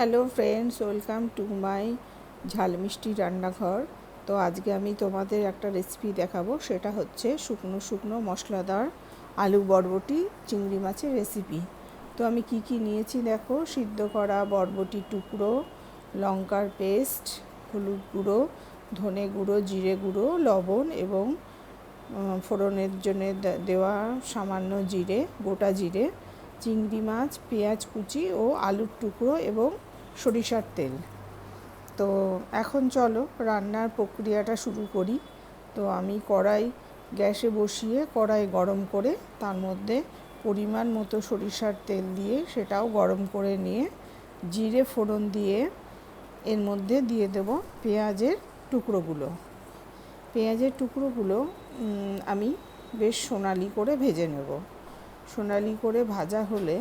Hello friends welcome to my Jhal Mishti Rannaghar. তো আজকে আমি তোমাদের একটা রেসিপি দেখাবো, সেটা হচ্ছে শুকনো শুকনো মশলাদার আলু বরবটি চিংড়ি মাছের রেসিপি তো আমি কি কি নিয়েছি দেখো, সিদ্ধ করা বরবটি টুকরো, লঙ্কার পেস্ট হলুদ গুঁড়ো, ধনে গুঁড়ো, জিরে গুঁড়ো, লবণ এবং ফোড়নের জন্য দেওয়া সামান্য জিরে, গোটা জিরে, চিংড়ি মাছ, পেঁয়াজ কুচি ও আলুর টুকরো এবং সরিষার তেল। তো এখন চলো রান্নার প্রক্রিয়াটা শুরু করি। তো আমি কড়াই গ্যাসে বসিয়ে কড়াই গরম করে তার মধ্যে পরিমাণ মতো সরিষার তেল দিয়ে সেটাও গরম করে নিয়ে জিরে ফোড়ন দিয়ে এর মধ্যে দিয়ে দেব পেঁয়াজের টুকরোগুলো। পেঁয়াজের টুকরোগুলো আমি বেশ সোনালি করে ভেজে নেব। সোনালি করে ভাজা হলে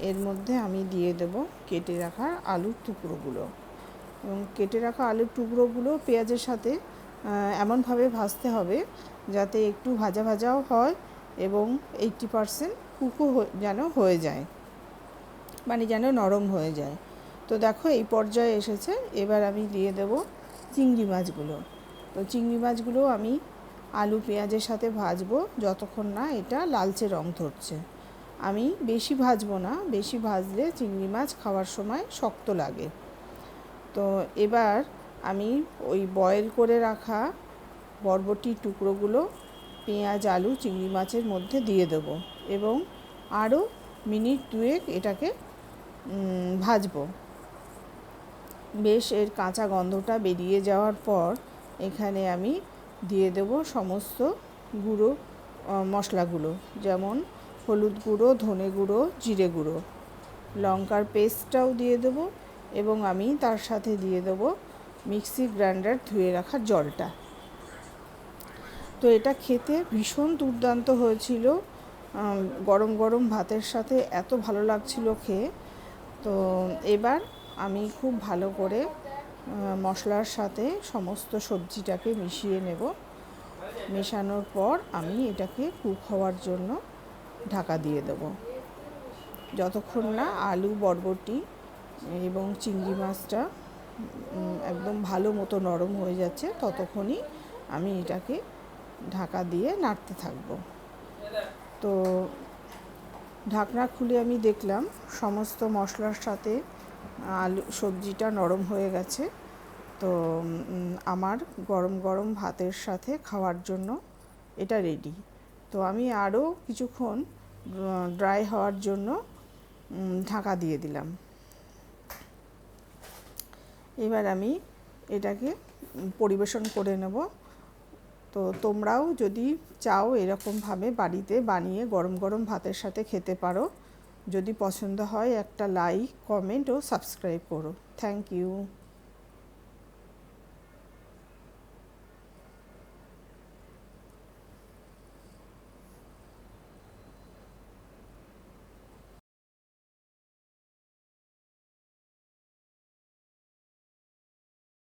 এর মধ্যে আমি দিয়ে দেব কেটে রাখা আলুর টুকরোগুলো। এবং কেটে রাখা আলুর টুকরোগুলো পেঁয়াজের সাথে এমনভাবে ভাজতে হবে যাতে একটু ভাজা ভাজাও হয় এবং এইটটি পারসেন্ট কুকও হ- যেন হয়ে যায় মানে যেন নরম হয়ে যায়। তো দেখো এই পর্যায়ে এসেছে, এবার আমি দিয়ে দেব চিংড়ি মাছগুলো। তো চিংড়ি মাছগুলো আমি আলু পেঁয়াজের সাথে ভাজবো যতক্ষণ না এটা লালচে রং ধরছে। আমি বেশি ভাজবো না, বেশি ভাজলে চিংড়ি মাছ খাওয়ার সময় শক্ত লাগে। তো এবার আমি ওই বয়েল করে রাখা বরবটির টুকরোগুলো পেঁয়াজ, আলু, চিংড়ি মাছের মধ্যে দিয়ে দেবো এবং আরও মিনিট দুয়েক এটাকে ভাজবো। বেশ এর কাঁচা গন্ধটা বেরিয়ে যাওয়ার পর এখানে আমি দিয়ে দেব সমস্ত গুঁড়ো মশলাগুলো। যেমন হলুদ গুঁড়ো, ধনে গুঁড়ো, জিরে গুঁড়ো। লঙ্কার পেস্টটাও দিয়ে দেবো এবং আমি তার সাথে দিয়ে দেবো মিক্সি গ্রাইন্ডার ধুয়ে রাখা জলটা। তো এটা খেতে ভীষণ দুর্দান্ত হয়েছিল। গরম গরম ভাতের সাথে এত ভালো লাগছিল খেয়ে। তো এবার আমি খুব ভালো করে মশলার সাথে সমস্ত সবজিটাকে মিশিয়ে নেব। মেশানোর পর আমি এটাকে কুক হওয়ার জন্য ঢাকা দিয়ে দেব। যতক্ষণ না আলু, বরবটি এবং চিংড়ি মাছটা একদম ভালো মতো নরম হয়ে যাচ্ছে, ততক্ষণই আমি এটাকে ঢাকা দিয়ে নাড়তে থাকব। তো ঢাকনা খুলে আমি দেখলাম, সমস্ত মশলার সাথে আলু, সবজিটা নরম হয়ে গেছে। তো আমার গরম গরম ভাতের সাথে খাওয়ার জন্য এটা রেডি তো আমি আরও কিছুক্ষণ ড্রাই হওয়ার জন্য ঢাকা দিয়ে দিলাম। এবার আমি এটাকে পরিবেশন করে নেব। তো তোমরাও যদি চাও এরকমভাবে বাড়িতে বানিয়ে গরম গরম ভাতের সাথে খেতে পারো, যদি পছন্দ হয় একটা লাইক কমেন্ট ও সাবস্ক্রাইব করো। Thank you